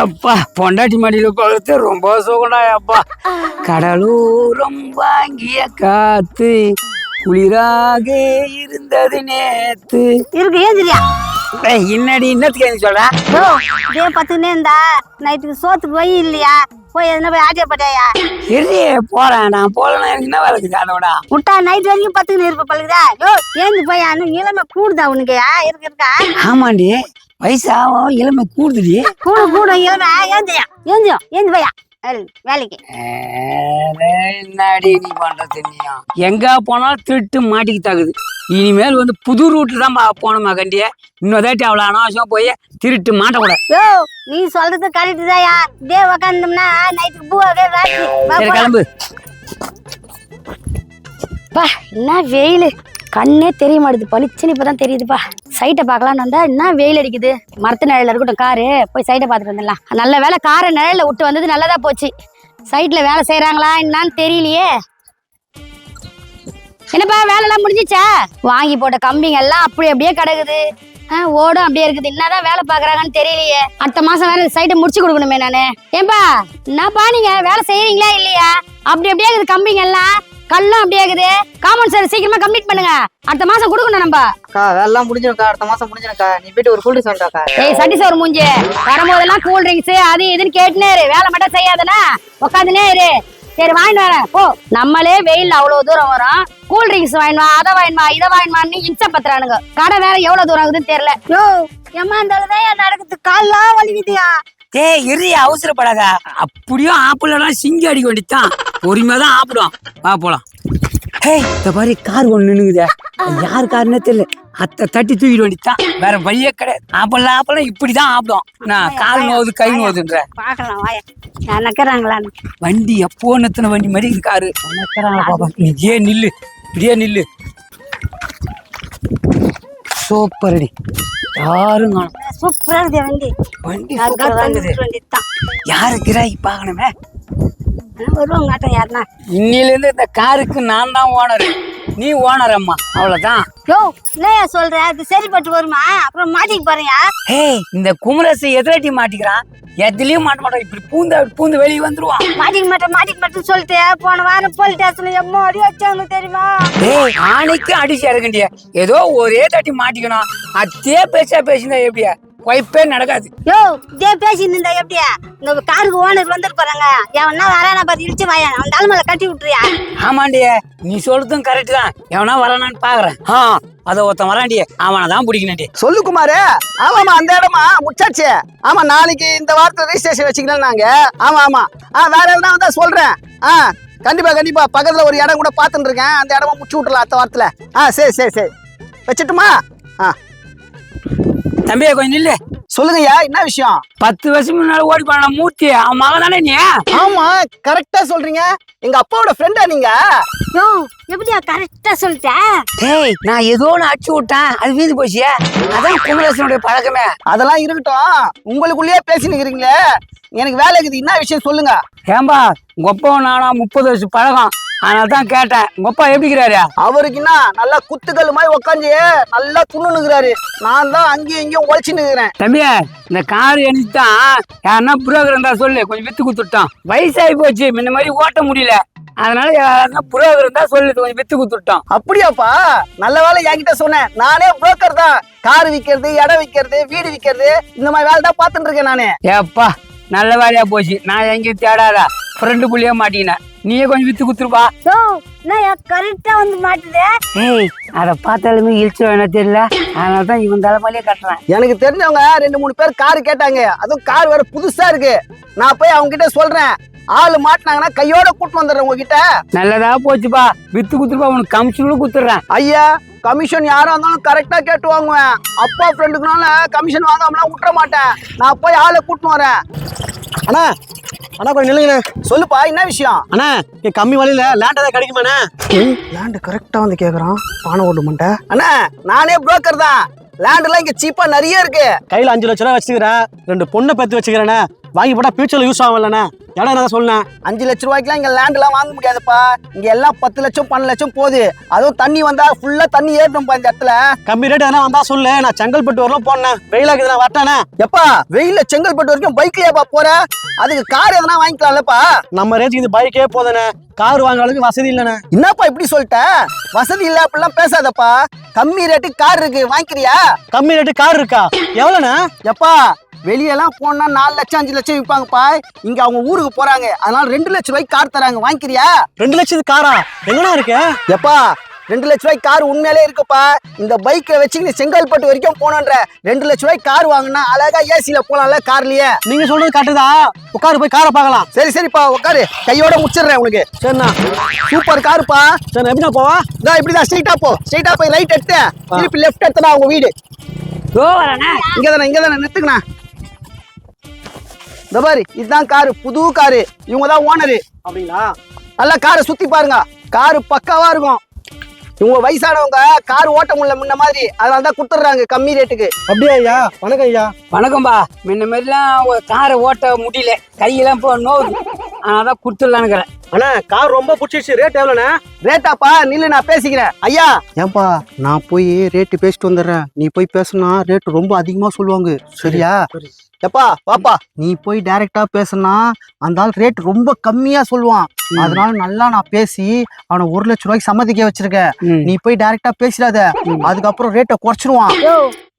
அப்பா பொண்டாட்டி மடியில் உட்காந்து ரொம்ப சுகடா அப்பா கடலூரம் வாங்கிய காத்து குளிராக இருந்தது நேத்து. இருக்கு ஏன் தெரியா ஏய், என்னடி இன்னத்துக்கு என்ன சொல்ற? ஓ இதே பத்துக்கினே இருந்தா நைட்டுக்கு சோத்துக்கு வழி இல்லையா? போய் எதுனா போய் ஆட்டியப்பட்டாயா இரு போறேன். நான் போலன்னா எனக்கு என்ன வேலை இருக்குது? அதோட. முட்டா நைட் வரைக்கும் பத்துக்கினு இருப்ப பழுகுதா யோ ஏந்து போய் இன்னும் இளமை கூடுதா உனக்கு? இருக்கு இருக்கா? ஆமாண்டி. வயசாகும் இளமை கூடுதுடி. கூட கூட ஏந்தியா. ஏந்தியும் ஏந்து போயா வேலை- வேலைக்கு. என்னடி நீ நீயும் எங்க போனாலும் திருட்டு மாட்டிக்கு தாக்குது. இனிமேல் வந்து புது ரூட்ல தான் போனோமா கண்டிய இன்னொதாட்டி அவ்வளோ அனாவசியம் போய் திருட்டு மாட்டக்கூடாது. யோ நீ சொல்றது கரெக்ட் தாயா இதே உக்காந்தோம்னா நைட்டுக்கு பூவாவே சரி. கிளம்பு. பா என்ன வெயில். கண்ணே தெரிய மாட்டுது. பளிச்சுன்னு இப்பதான் தெரியுதுப்பா. சைட்டை பார்க்கலான்னு வந்தால் என்ன வெயில் அடிக்குது? மரத்து நிழலில் இருக்கட்டும் காரு. போய் சைட்டை பார்த்துட்டு வந்துடலாம். நல்ல வேலை காரை நிழலில் விட்டு வந்தது நல்லதாக போச்சு. சைட்டில் வேலை செய்கிறாங்களா என்னன்னு தெரியலையே. என்னப்பா வேலைலாம் முடிஞ்சிச்சா? வாங்கி போட்ட கம்பிங்க எல்லாம் அப்படி அப்படியே கிடக்குது. ஆ, ஓடும் அப்படியே இருக்குது. என்னதான் வேலை பாக்குறாங்கன்னு தெரியலையே. அடுத்த மாசம் வேற சைட்டை முடிச்சு கொடுக்கணுமே நானு. ஏன்பா என்னப்பா நீங்க? வேலை செய்யறீங்களா இல்லையா? அப்படி அப்படியே இருக்குது கம்பிங்க எல்லாம் கல்லும் அப்படியே இருக்குது. காமன் சார் சீக்கிரமா கம்ப்ளீட் பண்ணுங்க. அடுத்த மாசம் கொடுக்கணும் நம்ம. அக்கா வேலைலாம் முடிஞ்சிருக்கா அடுத்த மாசம் முடிஞ்சிருக்கா நீ போயிட்டு ஒரு கூல் ட்ரிங்க்ஸ் வாங்கிட்டாக்கா ஏய் சட்டி சோறு மூஞ்சி. வரும்போதெல்லாம் கூல் ட்ரிங்க்ஸ் அது இதுன்னு கேட்டுனே இரு. வேலை மட்டும் செய்யாதனா? உட்காந்துனே இரு. சரி வாங்கிட்டு வரேன். போ. நம்மளே வெயில் அவ்வளவு தூரம் வரும். கூல் ட்ரிங்க்ஸ் வாங்கினு வா அதை வாங்கினு இதை வாங்கினு வான்னு இன்ச பத்துறானுங்க. கடை வேற எவ்வளவு தூரம் ஆகுதுன்னு தெரியல. யோ ஏமா இருந்தாலும் நடக்குது? கால்லாம் வலிக்குதுயா? ஏய் இரு அவசரப்படாத. அப்படியும் ஆப்பிளெல்லாம் சிங்கி அடிக்க வேண்டியதுதான். பொறுமையா தான் ஆப்பிடும் வா போலாம். ஹேய் இந்த மாதிரி கார் ஒன்று நின்னுக்குதே. யார் காருன்னே தெரியல. அத்தை தட்டி தூக்கிட வேண்டியதுதான். வேற வழியே கிடையாது. ஆப்பிள ஆப்பிளம் இப்படிதான் ஆப்பிடும் நான் கால் நோவுது கை நோவுதுன்ற. பாக்கலாம் வண்டி எப்போ நிறுத்தின வண்டி மாதிரி இது காரு. நிற்கிறாங்களா பாப்பா. நீ ஏன் நில்லு. இப்படியே நில்லு. சூப்பர் அடி யாரும் காணும். சூப்பரா இருக்குது வண்டி. வண்டி இருக்குது. வேண்டியதுதான் யாரு கிராக்கி பார்க்கணுமே வருவாங்க யாருன்னா. இன்னிலேருந்து இந்த காருக்கு நான் தான் ஓனர். நீ ஓனர் அம்மா அவ்வளவுதான். யோ என்னய்யா சொல்ற? அது சரிப்பட்டு வருமா? அப்புறம் மாட்டிக்க போறியா? ஏய் இந்த குமரசு எதிராட்டி மாட்டிக்கிறான். எதுலயும் மாட்ட இப்படி பூந்து பூந்து வெளியே வந்துருவான். மாட்டிக்க மாட்டேன் மாட்டிக்க மாட்டேன் சொல்லிட்டு போன வாரம் போலீஸ் ஸ்டேஷன்ல எம்மோ அடி வச்சாங்க தெரியுமா? ஏய் ஆணைக்கு அடிச்சு இறக்கண்டிய ஏதோ ஒரே தட்டி மாட்டிக்கணும். அதே பேச்சா பேசினா எப்படியா? வைப்பே நடக்காது. யோ இதே பேசி இருந்தா எப்படியா இந்த காருக்கு ஓனர் வந்துட்டு போறாங்க. எவனா வரானா பார்த்து இடிச்சு வாயா. அவன் தலைமையில கட்டி விட்டுறியா ஆமாண்டியே நீ சொல்றதும் கரெக்ட் தான். எவனா வரானான்னு பாக்குறேன். ஆ அத ஒருத்தன் வராண்டியே அவனை தான் பிடிக்கணுண்டி சொல்லு குமாரு. ஆமாமா அந்த இடமா? முச்சாச்சு. ஆமா நாளைக்கு இந்த வாரத்துல ரெஜிஸ்ட்ரேஷன் வச்சுக்கலாம் நாங்க. ஆமா ஆமா. ஆ வேற எதுனா வந்தா சொல்றேன். ஆ கண்டிப்பா கண்டிப்பா. பக்கத்துல ஒரு இடம் கூட பார்த்துட்டு இருக்கேன். அந்த இடமா முடிச்சு விட்டுலாம் அடுத்த வாரத்துல. ஆ சரி சரி சரி. வச்சுட்டுமா? ஆ. தம்பியா கொஞ்சம் நில்லு. சொல்லுங்கய்யா என்ன விஷயம்? பத்து வருஷம் முன்னாடி ஓடி போன மூர்த்தி. அவன் மகன் தானே நீ? ஆமா கரெக்டா சொல்றீங்க. எங்க அப்பாவோட ஃப்ரெண்டா நீங்க? யோ எப்படியா கரெக்டா சொல்லிட்ட? டேய் நான் ஏதோ ஒன்று அடிச்சு விட்டேன். அது வீந்து போச்சு. அதான் குமரேசனுடைய பழக்கமே. அதெல்லாம் இருக்கட்டும். உங்களுக்குள்ளேயே பேசி நிக்கிறீங்களே எனக்கு வேலை இருக்குது. என்ன விஷயம் சொல்லுங்க. ஏம்பா கொப்பா நானா முப்பது வருஷம் பழகம். அதனால தான் கேட்டேன் கொப்பா எப்படிக்கிறாரு அவருக்கு என்ன நல்லா குத்துக்கல் மாதிரி உக்காந்து நல்லா துண்ணுனுக்குறாரு நான் தான் அங்கேயும் இங்கேயும் உழைச்சு நிக்கிறேன் தம்பியா இந்த கார் எனக்கு தான் யாருன்னா புரோக்கர் இருந்தா சொல்லு கொஞ்சம் வித்து குத்துட்டோம் வயசாகி போச்சு முன்ன மாதிரி ஓட்ட முடியல. அதனால யாருன்னா புரோக்கர் இருந்தா சொல்லு கொஞ்சம் வித்து குத்துட்டோம் அப்படியாப்பா? நல்ல வேலை என்கிட்ட சொன்னேன். நானே புரோக்கர் தான். கார் விற்கிறது இடம் விற்கிறது வீடு விற்கிறது இந்த மாதிரி வேலை தான் பார்த்துட்டு இருக்கேன் நானு. ஏப்பா நல்ல வேலையா போச்சு. நான் எங்கேயும் தேடாதா. ஃப்ரெண்டு புள்ளியே மாட்டிக்கினேன். நீயே கொஞ்சம் வித்து குத்துருப்பா யோ என்ன கரெக்டா வந்து மாட்டுதே? ஏய் அதை பார்த்தாலுமே இழிச்சு வேணா தெரியல. அதனால தான் இவன் தலைமையிலே கட்டுறேன். எனக்கு தெரிஞ்சவங்க ரெண்டு மூணு பேர் கார் கேட்டாங்க. அதுவும் கார் வேற புதுசா இருக்கு. நான் போய் அவங்க கிட்ட சொல்றேன். ஆளு மாட்டினாங்கன்னா கையோட கூட்டு வந்துடுறேன் உங்ககிட்ட. நல்லதா போச்சுப்பா. வித்து குத்துருப்பா உனக்கு கமிஷனும் குத்துடுறேன் ஐயா கமிஷன் யாரா இருந்தாலும் கரெக்டா கேட்டு வாங்குவேன் அப்பா ஃப்ரெண்டுக்குனால கமிஷன் வாங்காமலாம் விட்டுற மாட்டேன். நான் போய் ஆளை கூட்டின்னு வரேன். அண்ணா அண்ணா கொஞ்சம் நில்லுங்கண்ணே. சொல்லுப்பா என்ன விஷயம்? அண்ணா இங்க கம்மி வழியில லேண்ட் ஏதாவது கிடைக்குமாண்ணே? லேண்டு கரெக்டா வந்து கேக்குறான் பானை ஓட்டு மாட்டேன் அண்ணா நானே புரோக்கர் தான். லேண்ட் எல்லாம் இங்க சீப்பா நிறைய இருக்கு. கையில அஞ்சு லட்ச ரூபா வச்சுக்கிறேன். ரெண்டு பொண்ணை பத்தி வச்சுக்கிறேண்ணே வாங்கி போட்டா ஃபியூச்சர்ல யூஸ் ஆகலண்ணே இடம் என்ன சொன்னேன்? அஞ்சு லட்ச ரூபாய்க்குலாம் இங்க லேண்ட்லாம் வாங்க முடியாதுப்பா. இங்க எல்லாம் பத்து லட்சம் பன்னெண்டு லட்சம் போகுது. அதுவும் தண்ணி வந்தா ஃபுல்லா தண்ணி ஏறணும்ப்பா இந்த இடத்துல. கம்மி ரேட் எதனா வந்தா சொல்லு. நான் செங்கல்பட்டு வரலாம் போனேன். வெயிலாக்குது நான் வரட்டானே. எப்பா வெயில்ல செங்கல்பட்டு வரைக்கும் பைக்லயாப்பா போற? அதுக்கு கார் எதனா வாங்கிக்கலாம்லப்பா. நம்ம ரேஞ்சுக்கு இந்த பைக்கே போதானே கார் வாங்குற அளவுக்கு வசதி இல்லைண்ணே. என்னப்பா இப்படி சொல்லிட்ட? வசதி இல்ல அப்படிலாம் பேசாதப்பா. கம்மி ரேட்டுக்கு கார் இருக்கு வாங்கிக்கிறியா? கம்மி ரேட்டு கார் இருக்கா? எவ்வளோண்ணே? எப்பா வெளியெல்லாம் போனா நாலு லட்சம் அஞ்சு லட்சம் விற்பாங்கப்பா இங்க அவங்க ஊருக்கு போறாங்க. அதனால ரெண்டு லட்சம் ரூபாய்க்கு கார் தராங்க. வாங்கிக்கிறியா? ரெண்டு லட்சத்து காரா எங்கண்ணா இருக்கு? எப்பா ரெண்டு லட்ச ரூபாய்க்கு கார் உண்மையிலே இருக்குப்பா. இந்த பைக்கை வச்சு நீ செங்கல்பட்டு வரைக்கும் போனன்ற ரெண்டு லட்ச ரூபாய்க்கு கார் வாங்கினா அழகா ஏசியில போலாம்ல கார்லயே. நீங்க சொல்றது கரெக்டு உட்காரு போய் காரை பார்க்கலாம். சரி சரிப்பா உட்காரு. கையோட முடிச்சிடுறேன் உனக்கு. சரிண்ணா. சூப்பர் காருப்பா. சரி எப்படிண்ணா போவா இதா இப்படிதான். ஸ்ட்ரைட்டா போ. ஸ்ட்ரைட்டா போய் ரைட் எடுத்து திருப்பி லெஃப்ட் எடுத்தனா உங்க வீடு. இங்க தானே இங்க தானே நிறுத்துங்கண்ணா. இந்த பாரு இதுதான் காரு. புது காரு. இவங்க தான் ஓனரு. அப்படிங்களா? நல்லா காரை சுத்தி பாருங்க. காரு பக்காவா இருக்கும். இவங்க வயசானவங்க கார் ஓட்ட முடியல முன்ன மாதிரி. அதனால தான் கொடுத்துட்றாங்க கம்மி ரேட்டுக்கு. அப்படியே ஐயா? வணக்கம் ஐயா. வணக்கம்பா. முன்ன மாதிரிலாம் காரை ஓட்ட முடியல. கையெல்லாம் போ நோவுது அதனால தான் கொடுத்துடலான்னுக்கிறேன் அண்ணா கார் ரொம்ப பிடிச்சிருச்சு. ரேட் எவ்வளோண்ணே? ரேட்டாப்பா நில்லு நான் பேசிக்கிறேன். ஐயா. ஏன்பா நான் போய் ரேட்டு பேசிட்டு வந்துடுறேன். நீ போய் பேசுனா ரேட்டு ரொம்ப அதிகமா சொல்லுவாங்க. சரியா? எப்பா பாப்பா நீ போய் டைரக்டா பேசுனா அந்த ஆள் ரேட் ரொம்ப கம்மியா சொல்லுவான். அதனால நல்லா நான் பேசி அவனை ஒரு லட்ச ரூபாய்க்கு சம்மதிக்க வச்சிருக்கேன். நீ போய் டைரக்டா பேசிடாத. அதுக்கப்புறம் ரேட்டை குறைச்சிருவான்.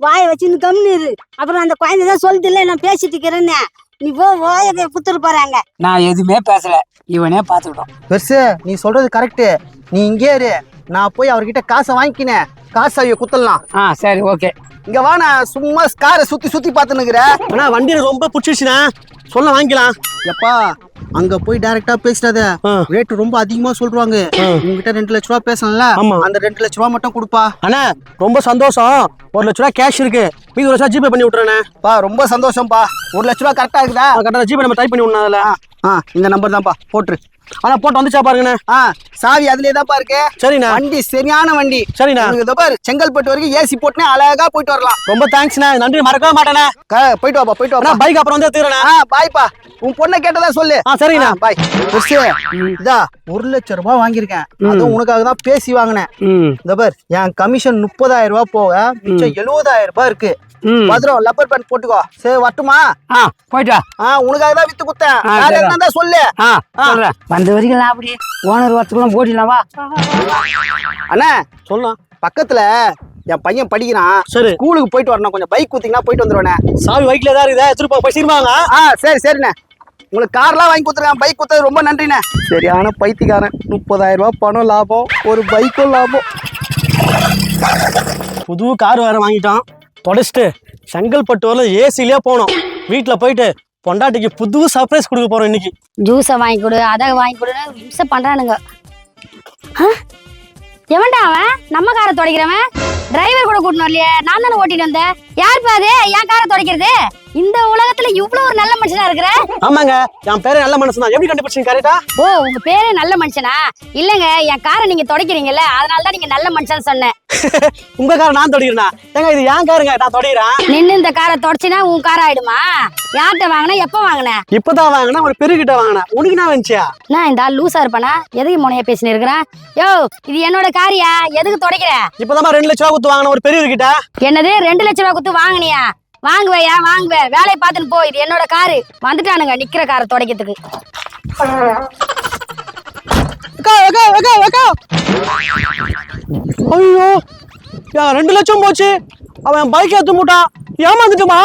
வாயை வச்சு கம்னு இரு. அப்புறம் அந்த குழந்தை தான் சொல்லுது இல்லை நான் பேசிட்டு இருக்கிறேன்னு. நீ போ வாயை குத்துட்டு போறாங்க நான் எதுவுமே பேசல. இவனே பார்த்துக்கிட்டோம் பெருசு நீ சொல்றது கரெக்டு நீ இங்கே இரு. நான் போய் அவர்கிட்ட காசை வாங்கிக்கினேன். காசு அவைய குத்தலாம். ஆ சரி ஓகே இங்க வா நான் சும்மா காரை சுத்தி சுத்தி பார்த்துனுக்குற அண்ணா வண்டி ரொம்ப பிடிச்சிருச்சுண்ணா. சொல்ல வாங்கிக்கலாம். எப்பா அங்க போய் டைரக்டா பேசிடாத. ரேட் ரொம்ப அதிகமா சொல்றாங்க. உங்ககிட்ட ரெண்டு லட்ச ரூபா பேசணும்ல ஆமா. அந்த ரெண்டு லட்ச ரூபா மட்டும் கொடுப்பா. அண்ணா ரொம்ப சந்தோஷம். ஒரு லட்ச ரூபா கேஷ் இருக்கு. மீதி ஒரு லட்சம் ஜிபே பண்ணி விட்டுறேண்ணே. பா ரொம்ப சந்தோஷம்ப்பா ஒரு லட்ச ரூபா கரெக்டா இருக்குதா? கரெக்டாக ஜிபே நம்ம டைப் பண்ணி விடணும் அதில். இந்த நம்பர் தான்ப்பா. போட்டுரு. அண்ணா போட்டு வந்துச்சா பாருங்கண்ணே. ஆ சாவி அதுலயே தான்ப்பா இருக்கு. சரிண்ணா. வண்டி சரியான வண்டி. சரிண்ணா. இதோ பாரு செங்கல்பட்டு வரைக்கும் ஏசி போட்டுனே அழகா போயிட்டு வரலாம். ரொம்ப தேங்க்ஸ்ண்ணா நன்றி மறக்கவே மாட்டேண்ணே. போயிட்டு வாப்பா போயிட்டு வாப்பா. பைக் அப்புறம் வந்து ஆ பாய்ப்பா. உன் பொண்ணை கேட்டதா சொல்லு. ஆ சரிண்ணா. பாய். இதா ஒரு லட்சம் ரூபாய் வாங்கியிருக்கேன். அதுவும் உனக்காக தான் பேசி வாங்கினேன். இந்த பார் என் கமிஷன் முப்பதாயிரம் ரூபாய் போக மிச்சம் எழுபதாயிரம் ரூபாய் இருக்கு. ம். பத்திரம் லப்பர் பேண்ட் போட்டுக்கோ. சரி வரட்டுமா? ஆ போயிட்டு ஆ உனக்காக தான் வித்து குத்தேன். வேற. என்ன சொல்லு. ஆ சொல்றேன். வந்த வரைக்கும் நான் அப்படி ஓனர் வரத்துக்குலாம் போட்டிடலாம் வா. அண்ணா சொல்லலாம் பக்கத்துல என் பையன் படிக்கிறான். சரி. ஸ்கூலுக்கு போயிட்டு வரணும். கொஞ்சம் பைக் குத்திங்கன்னா போயிட்டு வந்துருவேண்ணே சாவி பைக்கில் தான் இருக்குதா. எடுத்துட்டு போய் சீர்மாங்க ஆ சரி சரிண்ணே. உங்களுக்கு கார்லாம் வாங்கி கொடுத்துருக்கேன். பைக் கொடுத்தது ரொம்ப நன்றிண்ணே. சரியான பைத்தியக்காரன். முப்பதாயிரம் ரூபாய் பணம் லாபம். ஒரு பைக்கும் லாபம். புது கார் வேற வாங்கிட்டோம் தொடச்சிட்டு செங்கல்பட்டு வரல ஏசிலேயே போனோம். வீட்டில் போயிட்டு பொண்டாட்டிக்கு புது சர்ப்ரைஸ் கொடுக்க போகிறோம் இன்னைக்கு. ஜூஸை வாங்கி கொடு அதை வாங்கி கொடுன்னு இம்சை பண்ணுறானுங்க ஆ? எவன்டா அவன்? நம்ம காரை துடைக்கிறவன்? டிரைவர் கூட கூட்டணும் இல்லையே நான் தானே ஓட்டிட்டு வந்தேன். யாருப்பா பாது என் காரை துடைக்கிறது? இந்த உலகத்துல இவ்வளவு ஒரு நல்ல மனுஷனா இருக்கிற? ஆமாங்க என் பேரு நல்ல மனசு தான். எப்படி கண்டுபிடிச்சீங்க கரெக்டா ஓ உங்க பேரே நல்ல மனுஷனா? இல்லங்க என் காரை நீங்க துடைக்கிறீங்கல்ல அதனால தான் நீங்க நல்ல மனுஷன் சொன்னேன். உங்க காரை நான் தொடைக்கிறேன்னா ஏங்க இது ஏன் காருங்க நான் தொடைக்கிறேன். நின்னு இந்த காரை தொடச்சினா உன் கார் ஆயிடுமா? யார்கிட்ட வாங்கின எப்ப வாங்கின? இப்பதான் வாங்கினா ஒரு பெருகிட்ட வாங்கினேன். உனக்கு நான் வந்துச்சியா நான் இந்த ஆள் லூசா இருப்பானா? எதுக்கு முனைய பேசினு இருக்கிறேன்? யோ இது என்னோட காரியா? எதுக்கு துடைக்கிற? இப்பதான் ரெண்டு லட்ச ரூபா கொடுத்து வாங்கின ஒரு பெரிய கிட்ட என்னது ரெண்டு லட்ச ரூபா கொடுத்து வாங்கினியா? வாங்குவையா வாங்குவேன் வேலையை பார்த்துன்னு போ. இது என்னோட காரு. வந்துட்டானுங்க நிக்கிற காரை துடைக்கிறதுக்கு. ஐயோ ரெண்டு லட்சம் போச்சு. அவன் பைக் எடுத்து மூட்டான். ஏமாந்துட்டுமா?